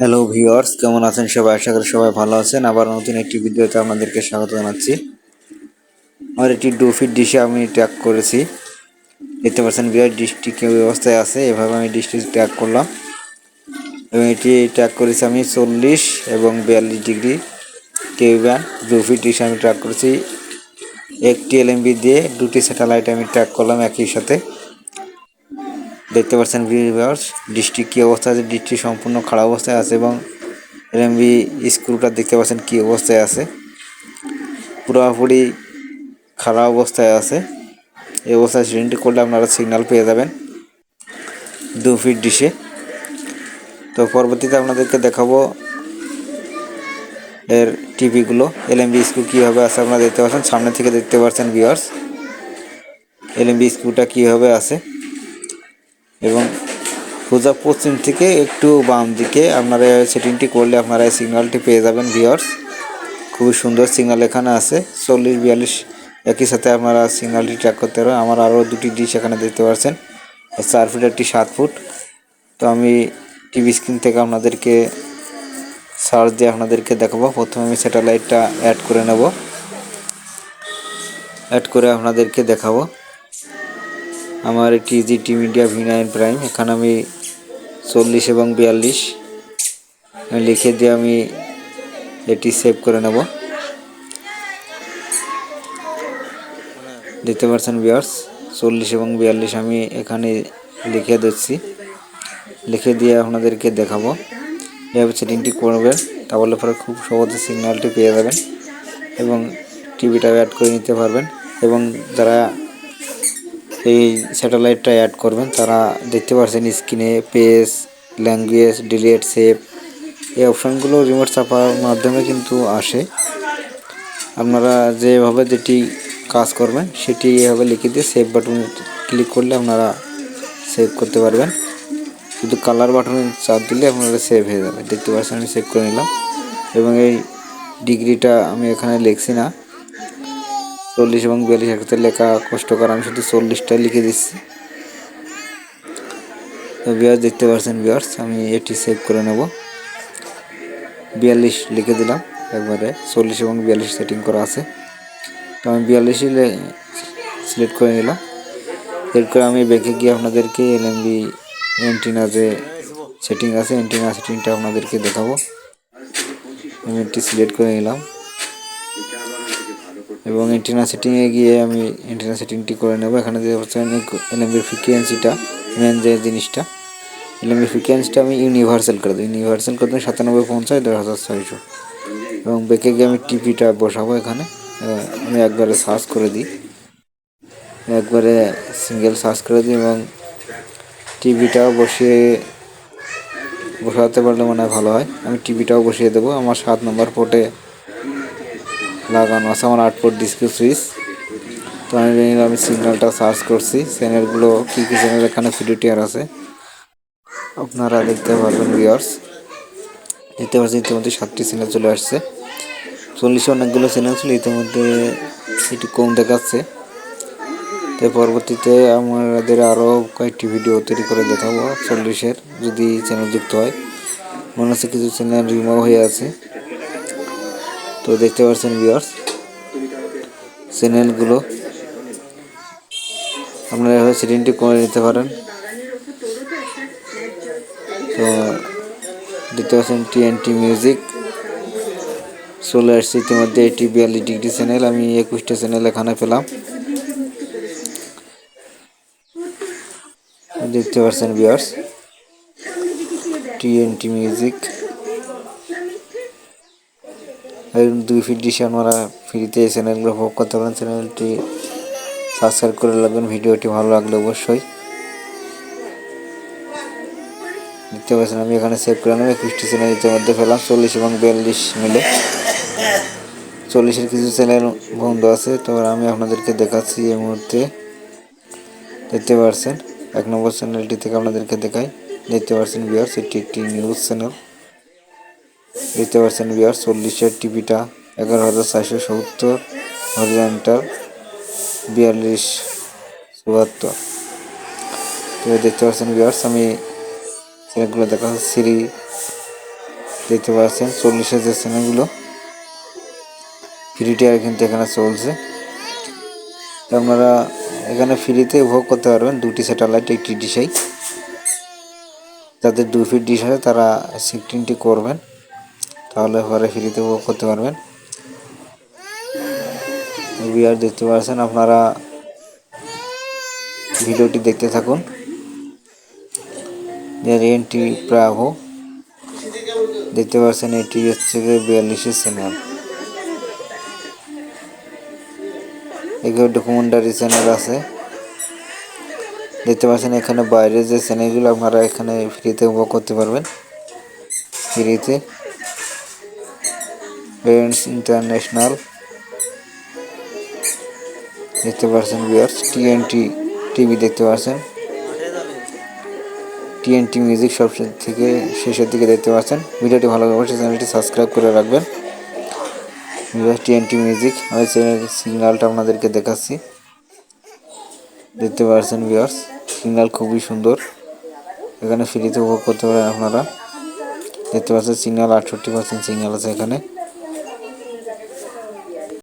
Hello viewers কেমন আছেন সবাই? আশা করি সবাই ভালো আছেন। আবার নতুন একটি ভিডিওতে আপনাদেরকে স্বাগত জানাচ্ছি। আমার একটি ডু ফিট ডিশে আমি ট্যাগ করেছি। দেখতে পাচ্ছেন, বিরাট ডিশটি কি অবস্থায় আছে। এভাবে আমি ডিশটি ট্যাগ করলাম। এবং এটি ট্যাগ করেছি আমি চল্লিশ এবং বিয়াল্লিশ ডিগ্রি কেউব্যান ডু ফিট ডিশ আমি ট্র্যাক করেছি। একটি এলএমবি দিয়ে দুটি স্যাটেলাইট আমি ট্র্যাক করলাম একই সাথে। দেখতে পাচ্ছেন ডিশটি কী অবস্থায় আছে? ডিশটি সম্পূর্ণ খারাপ অবস্থায় আছে এবং এলএমবি স্ক্রুটা দেখতে পাচ্ছেন কী অবস্থায় আছে। পুরোপুরি খারাপ অবস্থায় আছে। এই অবস্থায় সিলিংটি করলে আপনারা সিগন্যাল পেয়ে যাবেন দু ফিট ডিশে তো পরবর্তীতে আপনাদেরকে দেখাবো এর টিভিগুলো এলএমবি স্কুল কীভাবে আছে আপনারা দেখতে পাচ্ছেন। সামনে থেকে দেখতে পাচ্ছেন ভিউয়ার্স এলএমবি স্কুলটা কীভাবে আছে। এবং সোজা পশ্চিম থেকে একটু বাম দিকে আপনারা সেটিংটি করলে আপনারা এই সিগন্যালটি পেয়ে যাবেন ভিওর্স খুবই সুন্দর সিগন্যাল এখানে আছে। চল্লিশ, বিয়াল্লিশ, একই সাথে আপনারা সিগন্যালটি ট্র্যাক করতে পারবেন। আমার আরও দুটি ডিশ এখানে দেখতে পাচ্ছেন। চার ফুট একটি সাত ফুট। তো আমি টিভি স্ক্রিন থেকে আপনাদেরকে সার্চ দিয়ে আপনাদেরকে দেখাবো। প্রথমে আমি স্যাটেলাইটটা অ্যাড করে নেব। অ্যাড করে আপনাদেরকে দেখাবো। আমার একটি GT media V nine prime এখানে আমি চল্লিশ এবং বিয়াল্লিশ। লিখে দিয়ে আমি এটি সেভ করে নেব। দেখতে পাচ্ছেন বিয়ার্স চল্লিশ এবং বিয়াল্লিশ আমি এখানে লিখে দিচ্ছি। লিখে দিয়ে আপনাদেরকে দেখাবো। এভাবে সেটিংটি করবেন তাহলে পরে খুব সহজে সিগন্যালটি পেয়ে যাবেন এবং টিভিটা অ্যাড করে নিতে পারবেন। এবং যারা এই স্যাটেলাইটটা অ্যাড করবেন। তারা দেখতে পাচ্ছেন স্ক্রিনে পেস ল্যাঙ্গুয়েজ ডিলেট সেভ এই অপশানগুলো রিমোট চাপার মাধ্যমে কিন্তু আসে। আপনারা যেভাবে যেটি কাজ করবেন, সেটি এভাবে লিখে দিয়ে সেভ বাটন ক্লিক করলে আপনারা সেভ করতে পারবেন। শুধু কালার বাটনে চাপ দিলে আপনারা সেভ হয়ে যাবে। দেখতে পাচ্ছেন আমি সেভ করে নিলাম। এবং এই ডিগ্রিটা আমি এখানে লিখছি না। চল্লিশ এবং বিয়াল্লিশ একসাথে লেখা কষ্টকর আমি শুধু চল্লিশটা লিখে দিচ্ছি। তো বিয়ার্স দেখতে পাচ্ছেন বিয়ার্স আমি এটি সেভ করে নেব। বিয়াল্লিশ লিখে দিলাম, একবারে চল্লিশ এবং বিয়াল্লিশ সেটিং করা আছে। তো আমি বিয়াল্লিশই সিলেক্ট করে নিলাম। এরপরে আমি ব্যাকে গিয়ে আপনাদেরকে এলএমবি এন্টিনা যে সেটিং আছে এন্টিনা সেটিংটা আপনাদেরকে দেখাবো। আমি এটি সিলেক্ট করে নিলাম। এবং এন্টিনা সেটিংয়ে গিয়ে আমি এন্টিনা সেটিংটি করে নেব। এখানে যে হচ্ছে এলএমবির ফ্রিকোয়েন্সিটা মেন যে জিনিসটা এলএমবি ফ্রিকোয়েন্সিটা আমি ইউনিভার্সাল করে দেবো। ইউনিভার্সাল করে দেবো সাতানব্বই, পঞ্চাশ, দেড় হাজার, ছয়শো। এবং বেঁকে গিয়ে আমি টিপিটা বসাবো এখানে। আমি একবারে সার্চ করে দিই। একবারে সিঙ্গেল সার্চ করে দিই এবং টিভিটাও বসিয়ে, বসাতে পারলে মনে হয় ভালো হয়। আমি টিভিটাও বসিয়ে দেবো। আমার সাত নম্বর পোর্টে লাগানো আছে আমার আট ডিসপ্লে সুইচ তো আমি আমি সিগন্যালটা সার্চ করছি। চ্যানেলগুলো কী কী চ্যানেল এখানে ফিডিটিয়ার আছে। আপনারা দেখতে পারবেন ভিওর্স দেখতে পাচ্ছেন, ইতিমধ্যে সাতটি চ্যানেল চলে আসছে। চল্লিশে অনেকগুলো চ্যানেল ছিল, ইতিমধ্যে একটু কম দেখাচ্ছে। তো পরবর্তীতে আমাদের আরও কয়েকটি ভিডিও তৈরি করে দেখাবো। চল্লিশের যদি চ্যানেল যুক্ত হয়। মনে হচ্ছে কিছু চ্যানেল রিমুভ হয়ে আছে। তো দেখতে পাচ্ছেন ভিউয়ার্স চ্যানেলগুলো আপনারা এভাবে সেটিংটি করে নিতে পারেন। তো দেখতে পাচ্ছেন টিএনটি মিউজিক চলে আসছে ইতিমধ্যে এটি বিয়াল্লিশ ডিগ্রি চ্যানেল আমি একুশটা চ্যানেল এখানে পেলাম। দেখতে পাচ্ছেন ভিউয়ার্স টিএনটি মিউজিক দুই ফিট ডিশে আপনারা ফ্রিতে চ্যানেলগুলো ভোগ করতে পারেন। চ্যানেলটি সাবস্ক্রাইব করে রাখবেন, ভিডিওটি ভালো লাগলে অবশ্যই। দেখতে পাচ্ছেন, আমি এখানে সেভ করে নেব একুশটি চ্যানেল ইতিমধ্যে পেলাম, চল্লিশ এবং বিয়াল্লিশ মিলে। চল্লিশের কিছু চ্যানেল বন্ধ আছে, তো আমি আপনাদেরকে দেখাচ্ছি এই মুহূর্তে। দেখতে পাচ্ছেন, এক নম্বর চ্যানেলটি থেকে আপনাদেরকে দেখাই। দেখতে পাচ্ছেন বিয়ার্স এটি একটি নিউজ চ্যানেল দেখতে পাচ্ছেন বিয়ার চল্লিশের টিভিটা এগারো হাজার চারশো সত্তর হরিজেন্টাল বিয়াল্লিশ চুয়াত্তর। তো দেখতে পাচ্ছেন বিয়ার্স আমি চ্যানেলগুলো দেখা সিরি দেখতে পাচ্ছেন, চল্লিশের যে চ্যানেলগুলো ফ্রি টিয়ার কিন্তু এখানে চলছে। তো আপনারা এখানে ফ্রিতে উপভোগ করতে পারবেন দুটি স্যাটেলাইট একটি ডিশাই যাদের দু ফিট ডিশ আছে তারা সিক্সটিনটি করবেন। তাহলে পরে ফ্রিতে উপভোগ করতে পারবেন? বিয়ার দেখতে পাচ্ছেন, আপনারা ভিডিওটি দেখতে থাকুন। রেন্টি প্রাভো দেখতে পাচ্ছেন, এটি হচ্ছে বিয়াল্লিশের চ্যানেল এগুলো ডকুমেন্টারি চ্যানেল আছে। দেখতে পাচ্ছেন, এখানে বাইরের যে চ্যানেলগুলো আপনারা এখানে ফ্রিতে উপভোগ করতে পারবেন। ফ্রিতে ফ্রেন্ডস ইন্টারন্যাশনাল দেখতে পাচ্ছেন ভিউয়ার্স টিএনটি টিভি দেখতে পাচ্ছেন। টিএনটি মিউজিক সব থেকে শেষের দিকে দেখতে পাচ্ছেন। ভিডিওটি ভালো অবশ্যই চ্যানেলটি সাবস্ক্রাইব করে রাখবেন। টিএনটি মিউজিক আমি সিগন্যালটা আপনাদেরকে দেখাচ্ছি। দেখতে পাচ্ছেন ভিউয়ার্স সিগন্যাল খুবই সুন্দর। এখানে ফ্রিতে উপভোগ করতে পারেন আপনারা। দেখতে পাচ্ছেন সিগন্যাল আটষট্টি পার্সেন্ট সিগন্যাল আছে এখানে।